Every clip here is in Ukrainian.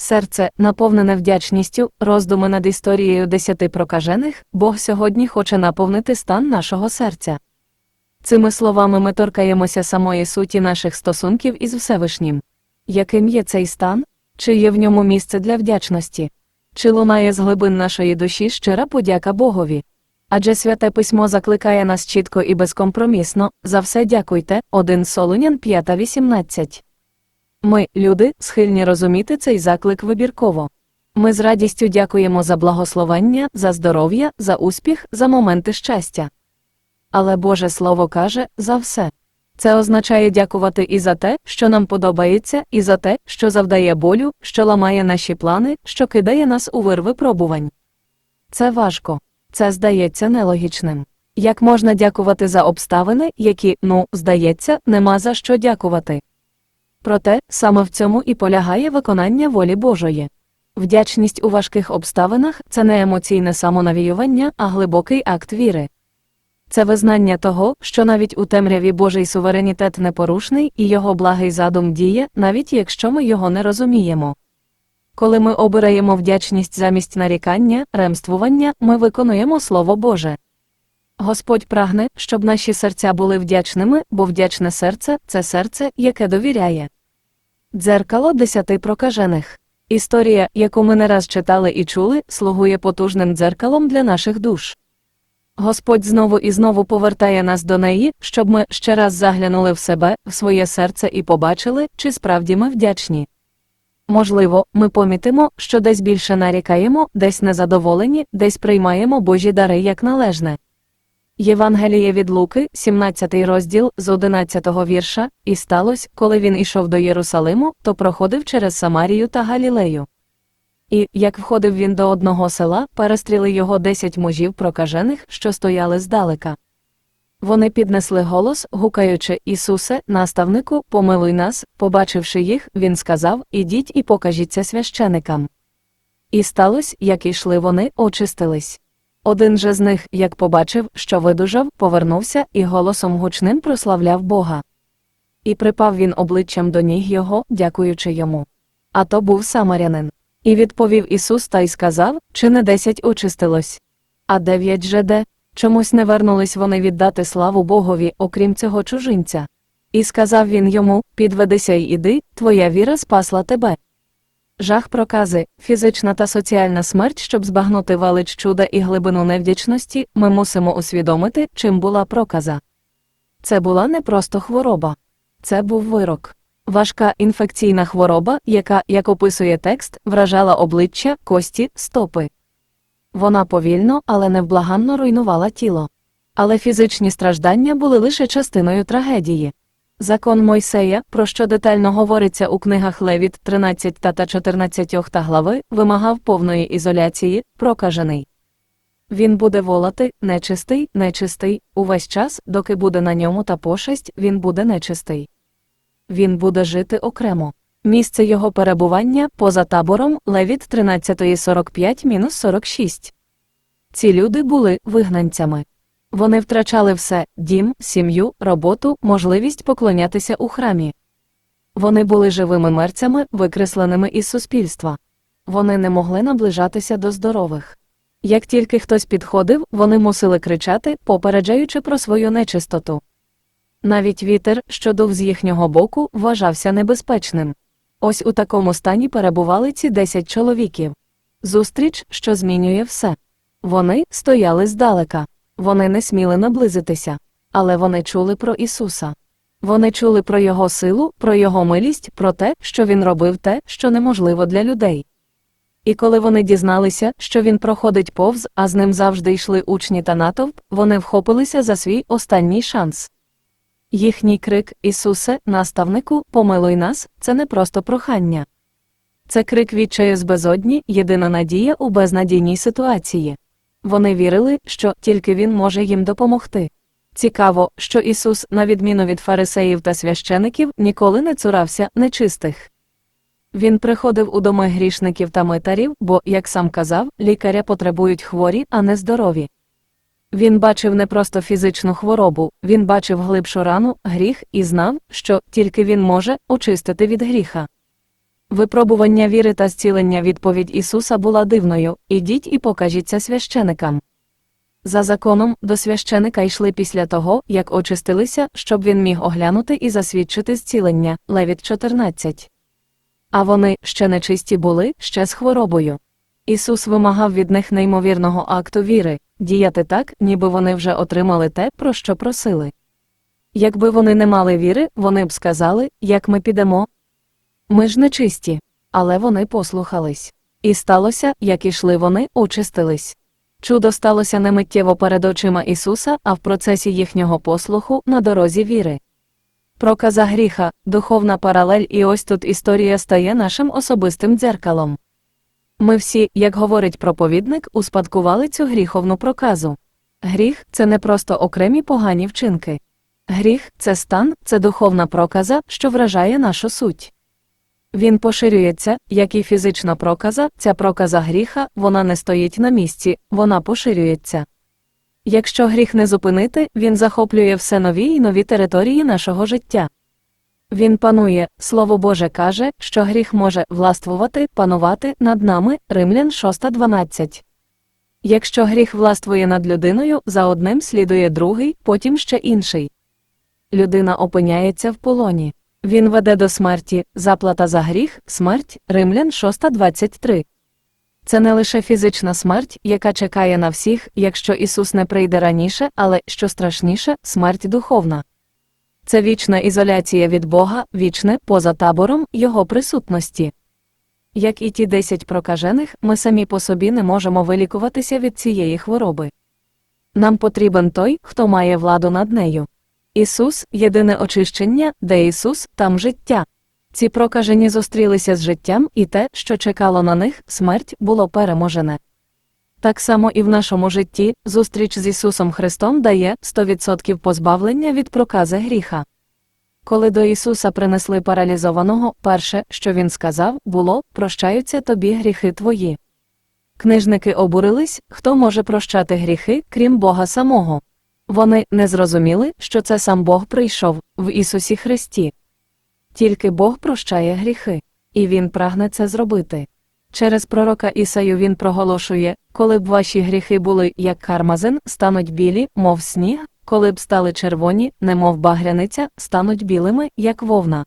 Серце, наповнене вдячністю, роздуми над історією десяти прокажених, Бог сьогодні хоче наповнити стан нашого серця. Цими словами ми торкаємося самої суті наших стосунків із Всевишнім. Яким є цей стан? Чи є в ньому місце для вдячності? Чи лунає з глибин нашої душі щира подяка Богові? Адже святе письмо закликає нас чітко і безкомпромісно за все дякуйте, 1 Солонян 5.18. Ми, люди, схильні розуміти цей заклик вибірково. Ми з радістю дякуємо за благословення, за здоров'я, за успіх, за моменти щастя. Але Боже Слово каже за все. Це означає дякувати і за те, що нам подобається, і за те, що завдає болю, що ламає наші плани, що кидає нас у вир випробувань. Це важко. Це здається нелогічним. Як можна дякувати за обставини, які, ну, здається, нема за що дякувати. Проте саме в цьому і полягає виконання волі Божої. Вдячність у важких обставинах це не емоційне самонавіювання, а глибокий акт віри. Це визнання того, що навіть у темряві Божий суверенітет непорушний і його благий задум діє, навіть якщо ми його не розуміємо. Коли ми обираємо вдячність замість нарікання, ремствування, ми виконуємо Слово Боже. Господь прагне, щоб наші серця були вдячними, бо вдячне серце це серце, яке довіряє. Дзеркало десяти прокажених. Історія, яку ми не раз читали і чули, слугує потужним дзеркалом для наших душ. Господь знову і знову повертає нас до неї, щоб ми ще раз заглянули в себе, в своє серце і побачили, чи справді ми вдячні. Можливо, ми помітимо, що десь більше нарікаємо, десь незадоволені, десь приймаємо Божі дари як належне. Євангеліє від Луки, 17 розділ з 11 вірша, і сталося, коли він ішов до Єрусалиму, то проходив через Самарію та Галілею. І, як входив він до одного села, перестріли його десять мужів прокажених, що стояли здалека. Вони піднесли голос, гукаючи Ісусе, наставнику, помилуй нас, побачивши їх, він сказав Ідіть і покажіться священикам. І сталося, як ішли вони, очистились. Один же з них, як побачив, що видужав, повернувся і голосом гучним прославляв Бога. І припав він обличчям до ніг його, дякуючи йому. А то був самарянин. І відповів Ісус та й сказав, чи не десять очистилось. А дев'ять же де? Чомусь не вернулись вони віддати славу Богові, окрім цього чужинця. І сказав він йому Підведися й іди, твоя віра спасла тебе. Жах прокази, фізична та соціальна смерть, щоб збагнути велич чуда і глибину невдячності, ми мусимо усвідомити, чим була проказа. Це була не просто хвороба, це був вирок. Важка інфекційна хвороба, яка, як описує текст, вражала обличчя, кості, стопи. Вона повільно, але невблаганно руйнувала тіло. Але фізичні страждання були лише частиною трагедії. Закон Мойсея, про що детально говориться у книгах Левіт 13 та 14 та глави, вимагав повної ізоляції, прокажений. Він буде волати, нечистий, нечистий, увесь час, доки буде на ньому та пошесть, він буде нечистий. Він буде жити окремо. Місце його перебування поза табором Левіт 13.45-46. Ці люди були вигнанцями. Вони втрачали все дім, сім'ю, роботу, можливість поклонятися у храмі. Вони були живими мерцями, викресленими із суспільства. Вони не могли наближатися до здорових. Як тільки хтось підходив, вони мусили кричати, попереджаючи про свою нечистоту. Навіть вітер, що дув з їхнього боку, вважався небезпечним. Ось у такому стані перебували ці десять чоловіків. Зустріч, що змінює все. Вони стояли здалека. Вони не сміли наблизитися. Але вони чули про Ісуса. Вони чули про Його силу, про Його милість, про те, що Він робив те, що неможливо для людей. І коли вони дізналися, що він проходить повз, а з ним завжди йшли учні та натовп, вони вхопилися за свій останній шанс. Їхній крик Ісусе, наставнику, помилуй нас, це не просто прохання. Це крик відчаю з безодні, єдина надія у безнадійній ситуації. Вони вірили, що тільки Він може їм допомогти. Цікаво, що Ісус, на відміну від фарисеїв та священиків, ніколи не цурався нечистих. Він приходив у доми грішників та митарів, бо, як сам казав, лікаря потребують хворі, а не здорові. Він бачив не просто фізичну хворобу, він бачив глибшу рану, гріх і знав, що тільки він може очистити від гріха. Випробування віри та зцілення відповідь Ісуса була дивною ідіть і покажіться священикам. За законом, до священика йшли після того, як очистилися, щоб він міг оглянути і засвідчити зцілення. Левіт 14. А вони ще нечисті були, ще з хворобою. Ісус вимагав від них неймовірного акту віри, діяти так, ніби вони вже отримали те, про що просили. Якби вони не мали віри, вони б сказали, як ми підемо. Ми ж нечисті. Але вони послухались. І сталося, як ішли вони, очистились. Чудо сталося не миттєво перед очима Ісуса, а в процесі їхнього послуху на дорозі віри. Проказа гріха, духовна паралель, і ось тут історія стає нашим особистим дзеркалом. Ми всі, як говорить проповідник, успадкували цю гріховну проказу. Гріх це не просто окремі погані вчинки. Гріх це стан, це духовна проказа, що вражає нашу суть. Він поширюється, як і фізична проказа, ця проказа гріха, вона не стоїть на місці, вона поширюється. Якщо гріх не зупинити, він захоплює все нові й нові території нашого життя. Він панує, Слово Боже каже, що гріх може властвувати, панувати над нами, Римлян 6.12. Якщо гріх властвує над людиною, за одним слідує другий, потім ще інший. Людина опиняється в полоні. Він веде до смерті, заплата за гріх, смерть, Римлян 6.23. Це не лише фізична смерть, яка чекає на всіх, якщо Ісус не прийде раніше, але, що страшніше, смерть духовна. Це вічна ізоляція від Бога, вічне поза табором Його присутності. Як і ті десять прокажених, ми самі по собі не можемо вилікуватися від цієї хвороби. Нам потрібен той, хто має владу над нею. Ісус єдине очищення, де Ісус, там життя. Ці прокажені зустрілися з життям, і те, що чекало на них, смерть, було переможене. Так само і в нашому житті зустріч з Ісусом Христом дає 100% позбавлення від прокази гріха. Коли до Ісуса принесли паралізованого, перше, що Він сказав, було прощаються тобі гріхи твої. Книжники обурились, хто може прощати гріхи, крім Бога самого. Вони не зрозуміли, що це сам Бог прийшов в Ісусі Христі. Тільки Бог прощає гріхи, і Він прагне це зробити. Через пророка Ісаю він проголошує, коли б ваші гріхи були, як кармазин, стануть білі, мов сніг, коли б стали червоні, немов багряниця, стануть білими, як вовна.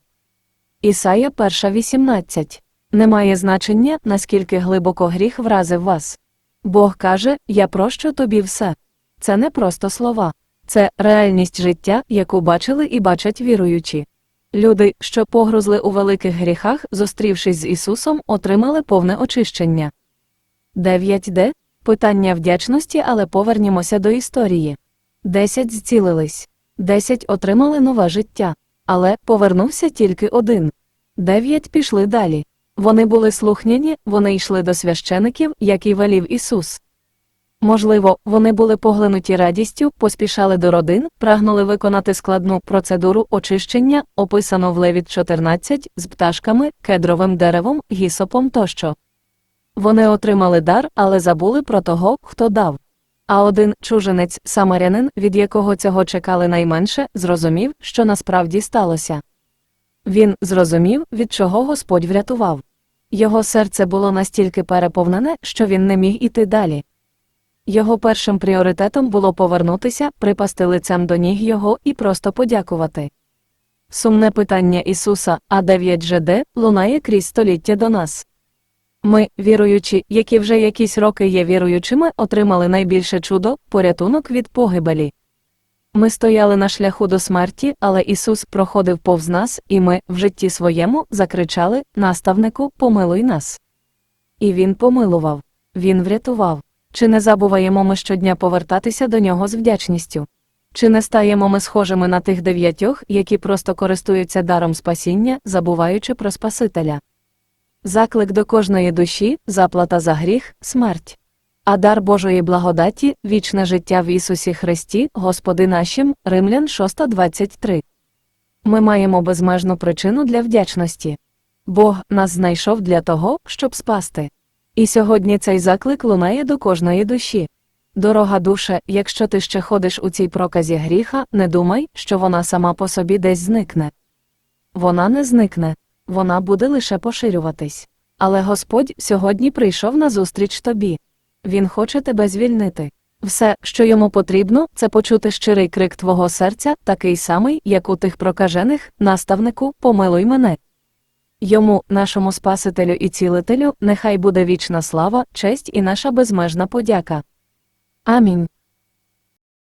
Ісая 1.18 Немає значення, наскільки глибоко гріх вразив вас. Бог каже, Я прощу тобі все. Це не просто слова, це реальність життя, яку бачили і бачать віруючі. Люди, що погрузли у великих гріхах, зустрівшись з Ісусом, отримали повне очищення. 9d. Питання вдячності, але повернімося до історії. 10 зцілились, 10 отримали нове життя. Але повернувся тільки один. 9 пішли далі. Вони були слухняні, вони йшли до священиків, як і велів Ісус. Можливо, вони були поглинуті радістю, поспішали до родин, прагнули виконати складну процедуру очищення, описану в Левіт 14, з пташками, кедровим деревом, гісопом тощо. Вони отримали дар, але забули про того, хто дав. А один чужинець, самарянин, від якого цього чекали найменше, зрозумів, що насправді сталося. Він зрозумів, від чого Господь врятував. Його серце було настільки переповнене, що він не міг іти далі. Його першим пріоритетом було повернутися, припасти лицем до ніг його і просто подякувати. Сумне питання Ісуса, а 9 же де, лунає крізь століття до нас. Ми, віруючі, які вже якісь роки є віруючими, отримали найбільше чудо порятунок від погибелі. Ми стояли на шляху до смерті, але Ісус проходив повз нас, і ми, в житті своєму, закричали Наставнику, помилуй нас. І Він помилував, Він врятував. Чи не забуваємо ми щодня повертатися до нього з вдячністю? Чи не стаємо ми схожими на тих дев'ятьох, які просто користуються даром спасіння, забуваючи про Спасителя? Заклик до кожної душі, заплата за гріх, смерть. А дар Божої благодаті, вічне життя в Ісусі Христі, Господи нашим, Римлян 6.23. Ми маємо безмежну причину для вдячності. Бог нас знайшов для того, щоб спасти. І сьогодні цей заклик лунає до кожної душі. Дорога душе, якщо ти ще ходиш у цій проказі гріха, не думай, що вона сама по собі десь зникне. Вона не зникне. вона буде лише поширюватись. Але Господь сьогодні прийшов назустріч тобі. Він хоче тебе звільнити. Все, що йому потрібно, це почути щирий крик твого серця, такий самий, як у тих прокажених, наставнику, помилуй мене. Йому, нашому Спасителю і цілителю, нехай буде вічна слава, честь і наша безмежна подяка. Амінь.